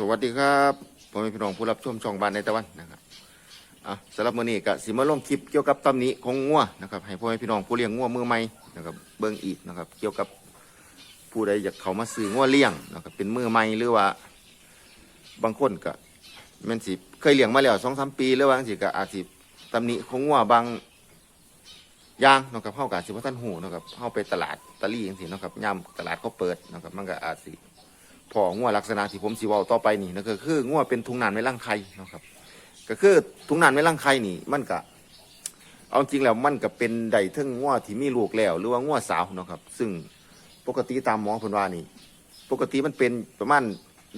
สวัสดีครับพ่อแม่พี่น้องผู้รับชมช่องบ้านในตะวันนะครับอะสำหรับมื้อนี้ก็สิมาลงคลิปเกี่ยวกับตำหนิของงัวนะครับให้พ่อแม่พี่น้องผู้เลี้ยงงัวมือใหม่นะครับเบิ่งอีกนะครับเกี่ยวกับผู้ใดอยากเข้ามาซื้องัวเลี้ยงนะครับเป็นมือใหม่หรือว่า บางคนก็แม่นสิเคยเลี้ยงมาแล้วสองสามปีหรือว่างสิก็อาจสิตำหนิของงัวบางอย่างนะครับเฮาก็อาจสิบ่ทันหูนะครับเฮาไปตลาดตะลี่จังซี่เนะครับยามตลาดเขาเปิดนะครับมันก็อาจสิ พองัวลักษณะที่ผมสิเว้าต่อไปนี่นะก็คืองัวเป็นทุงนานไม่ร่างไข่นะครับ ก็คือทุงนานไม่ร่างไข่นี่ มันก็เอาจริงแล้วมันก็เป็นใดเทิงงัวที่มีลูกแล้ว หรือว่างัวสาวนะครับ ซึ่งปกติตามหมอเพิ่นว่านี่ ปกติมันเป็นประมาณ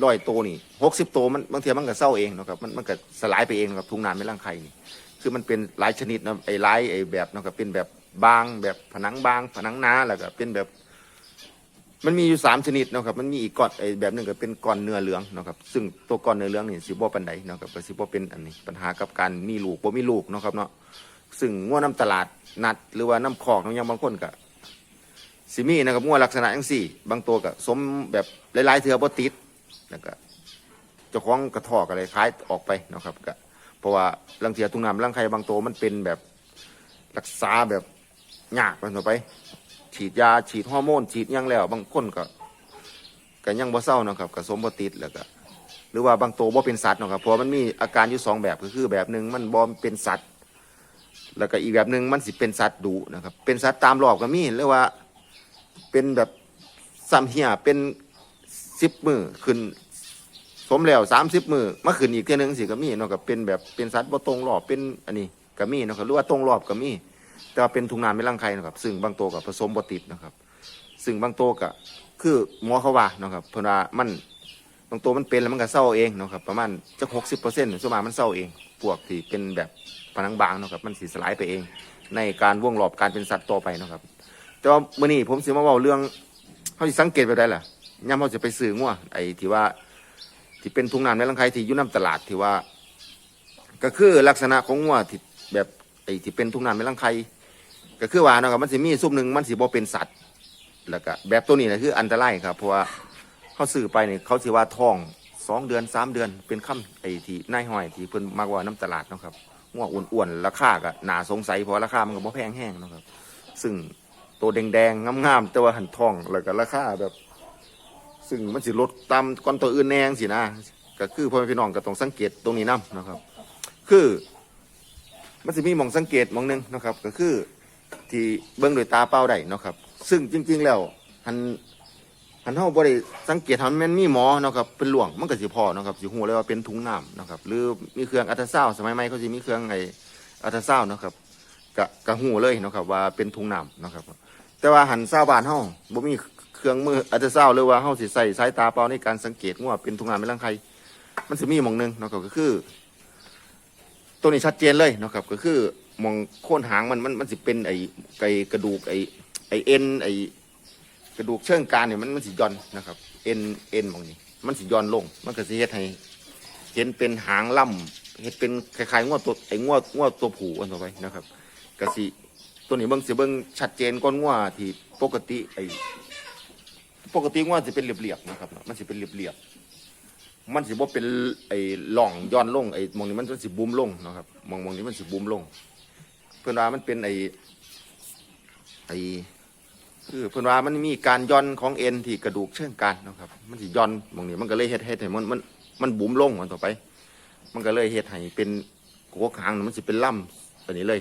ร้อยโตนี่หกสิบโตมันบางทีมันก็เศร้าเองนะครับมันมันก็สลายไปเองนะครับทุงนานไม่ร่างไข่นี่คือมันเป็นหลายชนิดนะไอ้หลายไอ้แบบนะครับเป็นแบบบางแบบผนังบาง ผนังหนาแล้วก็เป็นแบบ มันมีอยู่สามชนิดเนาะครับมันมีอีกก้อนไอ้แบบหนึงก็เป็นก้อนเนื้อเหลืองเนาะครับซึ่งตัวก้อนเนื้อเหลืองนี่สิบ่ปันใดเนาะครับก็สิบ่เป็นอันนี้ปัญหากับการมีลูกบ่มีลูกเนาะครับเนาะซึ่งงัวน้ำตลาดนัด หรือว่าน้ำคอกน้ำยังบางคนก็สิมีนะครับงัวลักษณะจังซี่ บางตัวก็สมแบบหลายๆเทื่อบ่ติดแล้วก็เจ้าของกระทอกอะไรคล้ายออกไปเนาะครับก็เพราะว่าลังเทียตุงน้ำลังไข่บางตัวมันเป็นแบบรักษาแบบยากไปต่อไป ฉีดยาฉีดฮอร์โมนฉีดยังแล้ว บางคนก็ก็ยังบ่เศร้านะครับก็สมบ่ติดแล้วก็หรือว่าบางตัวบ่เป็นสัตว์นะครับเพราะมันมีอาการอยู่สองแบบก็คือแบบหนึ่งมันบ่เป็นสัตว์ แล้วก็อีกแบบหนึ่งมันสิเป็นสัตว์ดุนะครับ เป็นสัตว์ตามรอบก็มีหรือว่าเป็นแบบซ้ำเหียเป็นสิบมือขึ้นสมแล้วสามสิบมือมาขึ้นอีกเทียหนึงสิก็มีเนาะครับเป็นแบบเป็นสัตว์บ่ตรงรอบเป็นอันนี้ก็มีเนาะครับหรือว่าตรงรอบก็มี แต่ว่าเป็นทุ่งนานไม่ร่างไข่นะครับ ซึ่งบางตัวกับผสมบติดนะครับ ซึ่งบางตัวก็คือหมอเขาว่านะครับเพราะว่ามันบางตัวมันเป็นแล้วมันก็เศร้าเองนะครับ ประมาณจะหกสิบเปอร์เซ็นต์ส่วนมากมันเศร้าเองพวกที่เป็นแบบผนังบางนะครับ มันสีสลายไปเอง ในการว่วงรอบการเป็นสัตว์ต่อไปนะครับ แต่ว่ามื่อนี้ผมสิมาเว้าเรื่องเขาสิสังเกตไปได้ล่ะย่ามเขาจะไปซื้องัวไอ้ที่ว่าที่เป็นทุ่งนานไม่ร่างไข่ที่อยู่น้ำตลาดที่ว่า ก็คือลักษณะของงัวที่แบบ ไอ้ที่เป็นทุ่งนานไม่ร่างไข่ก็คือว่าเนาะครับมันสิมีซุปหนึ่งมันสิบ่เป็นสัตว์ แล้วก็แบบตัวนี้นะคืออันตรายครับเพราะว่าเขาซื้อไปเนี่ยเขาสิว่าท้องสองเดือนสามเดือนเป็นคำไอ้ที่นายห้อยที่เพิ่นมากกว่าน้ำตลาดเนาะครับงัวอ้วนๆราคาก็หนาสงสัยเพราะราคามันก็บ่แพงแห้งเนาะครับ ซึ่งตัวแดงๆงามๆแต่ว่าหันทองแล้วก็ราคาแบบ ซึ่งมันสิลดตามก่อนตัวอื่นแนงสินะก็คือพ่อแม่พี่น้องก็ต้องสังเกตตรงนี้นํนะครับ คือ มันจะมีหมองสังเกตหมองหนึงนะครับ ก็คือที่เบิ้งโดวยตาเปล่าได้เนาะครับ ซึ่งจริง ๆ แล้วหันหันเฮาบ่ได้สังเกตหันแม่นมีหมอเนาะครับเป็นหลวงมันก็สิพอเนาะครับสิฮู้เลยว่าเป็นถุงน้ำนะครับหรือมีเครื่องอัลตราซาวด์สมัยใหม่เขาสิมีเครื่องไอ้อัลตราซาวด์เนาะครับก็ก็ฮู้เลยเนาะครับว่าเป็นถุงน้ำเนาะครับ แต่ว่าหันซาวบ้านเฮาบ่มีเครื่องมืออัลตราซาวด์หรือว่าเฮาสิใส่สายตาเปล่าในการสังเกตว่าเป็นถุงน้ำเป็นรังไข่มันสิมีหมองหนึงเนาะครับก็คือ ตัวนี้ชัดเจนเลยนะครับ ก็คือมองโค่นหางมันมันมันสิเป็นไอ้ไก่กระดูกไอ้ไอ้เอ็นไอ้กระดูกเชิงกรานเนี่ยมันมันสิย่อนนะครับ เอ็นเอ็นมองนี้ มันสิย่อนลง มันก็สิเฮ็ดให้เห็นเป็นหางล่ำเฮ็ดเป็นคล้ายๆงวดตัวไอ้งวดงวดตัวผูอันต่อไปนะครับก็สิตัวนี้เบิ่งสิเบิ่งชัดเจนก้อนงวดที่ปกติไอ้ปกติงวดสิเป็นเรียบๆนะครับ มันสิเป็นเรียบๆ มันสิบ่เป็นไอ้หล่องย้อนลงไอ้มองนี้มันมันสิบุ้มลงนะครับมองมองนี้มันสิบุ้มลง เพิ่อนว่ามันเป็นไอ้ไอ้คือเพิ่อนว่ามันมีการย้อนของเอ็นที่กระดูกเชิงกรานนะครับ มันสิย้อนมองนี้มันก็เลยเฮ็ดเฮ็ดให้มันมันมันบุ้มลงมันต่อไป มันก็เลยเฮ็ดให้เป็นหัวหางมันสิเป็นล่ำตัวนี้เลย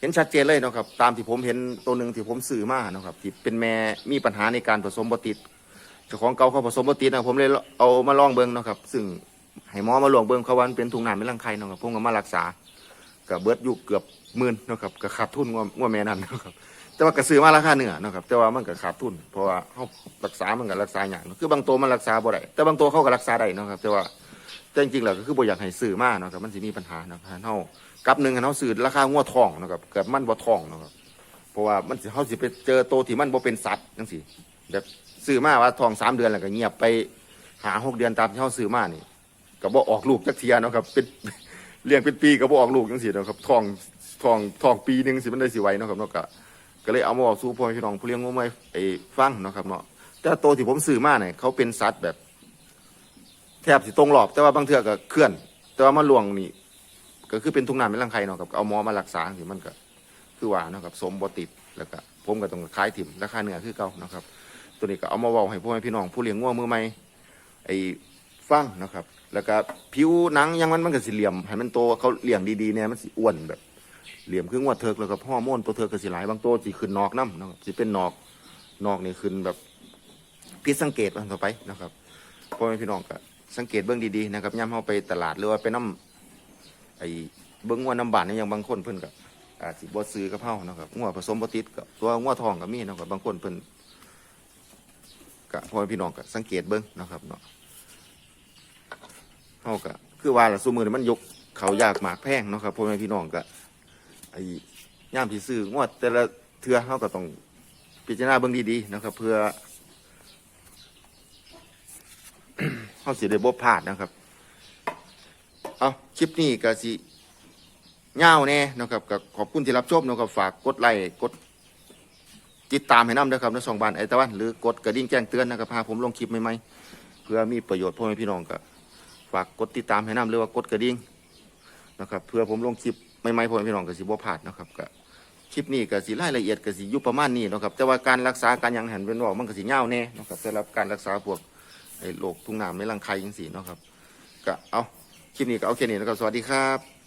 เห็นชัดเจนเลยนะครับ ตามที่ผมเห็นตัวหนึ่งที่ผมซื้อมาเนาะครับที่เป็นแม่มีปัญหาในการผสมบติด เจ้าของเก่าเขาผสมบติดนะผมเลยเอามาลองเบิ่งเนาะครับ ซึ่งให้หมอมาลองเบิ่งเขาวันเป็นถุงน้ำเป็นรังไข่เนาะครับผมก็มารักษาก็เบิดอยู่เกือบหมื่นเนาะครับก็ขาดทุนงวงวแม่นั่นเนาะครับแต่ว่าก็ซื้อมาราคาเหนือเนาะครับแต่ว่ามันก็ขาดทุนเพราะว่าเขารักษามันก็รักษาอย่างคือบางตัวมันรักษาบ่ได้แต่บางตัวเขาก็รักษาได้เนาะครับแต่ว่าแต่จริงๆแล้วก็คือบ่อยากให้ซื้อมาเนาะครับมันสิมีปัญหาเนาะครับเฮากับหนึ่งเฮาซื้อราคางัวทองเนาะครับเกิดมันบ่ทองเนาะครับเพราะว่ามันเขาสิไปเจอโตวที่มันบ่เป็นสัตว์จังซี่แบบ ซื้อมาว่าทองสามเดือนแล้วก็เงียบไปหาหกเดือนตามที่เขาซื้อมานี่ก็บ่ออกลูกจักเทียเนาะครับเป็นเลี้ยงเป็นปีก็บ่ออกลูกจังซี่เนาะครับทองทองทองปีหนึ่งสิมันได้สิไวเนาะครับเนาะก็ก็เลยเอามาบอกสู่พ่อพี่น้องผู้เลี้ยงงูไว้ไอ้ฟังเนาะครับเนาะแต่ตัวที่ผมซื้อมาเนี่ยเขาเป็นสัตว์แบบ แทบสิตรงรอบ แต่ว่าบางเทือก็เคลื่อน แต่ว่ามันลวงนี่ก็คือเป็นทุ่งนาเป็นรังไข่เนาะครับเอาหมอมารักษาสิมันก็ คือว่าเนาะครับสมบ่ติดแล้วก็ผมก็ต้องขายถิ่มราคาเนื้อคือเก่าเนาะครับ ตัวนี้ก็เอามาเว้าให้พ่อแม่พี่น้องผู้เลี้ยงงัวมือใหม่ไอ้ฟังนะครับ แล้วก็ผิวหนังยังมันมันก็สิเหลี่ยมให้มันโตเขาเลี้ยงดีๆเนี่ยมันสิอ้วนแบบ เหลี่ยมคืองวดเถิกแล้วก็ฮอร์โมนตัวเถิกก็สิหลายบางตัวสิขึ้นนอกน้ำเนาะสิเป็นนอกนอกนี่ขึ้นแบบผิสังเกตมันต่อไปนะครับพ่อแม่พี่น้องก็สังเกตเบื้องดีๆนะครับย่ำเข้าไปตลาดหรือว่าไปน้ำไอ้เบื้องงัวน้ำบานเนี่ยอย่างบางคนเพิ่นก็อาจสิบ่ซื้อกับเฮานะครับงัวผสมบติดกับตัวงัวทองก็มีนะครับบางคนเพิ่น ก็พ่อแม่พี่น้องก็สังเกตเบิ่งนะครับเนาะเฮาก็คือว่าล่ะซุมื้อมันยกเขายากหมากแพงเนาะครับพ่อแม่พี่น้องก็ไอ้ย่ามที่ซื้องวดแต่ละเทือเขาก็ต้องพิจารณาเบื้งดีๆนะครับ เพื่อเขาสิได้บ่พลาดนะครับ เอาคลิปนี้ก็สิเงาวแน่นะครับก็ขอบคุณที่รับชมนะครับฝากกดไลค์กด ติดตามให้น้ำด้วยครับในสองบานไอตะวันหรือกดกระดิ่งแจ้งเตือนนะครับพาผมลงคลิปใหม่ๆเพื่อมีประโยชน์พ่อแม่พี่น้องก็ฝากกดติดตามให้น้ำหรือว่ากดกระดิ่งนะครับเพื่อผมลงคลิปไม่ไม่พ่อแม่พี่น้องก็สิบ่พลาดนะครับก็คลิปนี้ก็สิรายละเอียดก็สิยู่ประมาณนี้นะครับแต่ว่าการรักษาการยังหันเป็นว่ามันก็สิยาแน่นะครับสำหรับการรักษาพวกไอ้โรคทุ่งน้ำในรังไข่จังซี่เนะครับก็เอาคลิปนี้ก็เอาแค่นี้นะครับสวัสดีครับ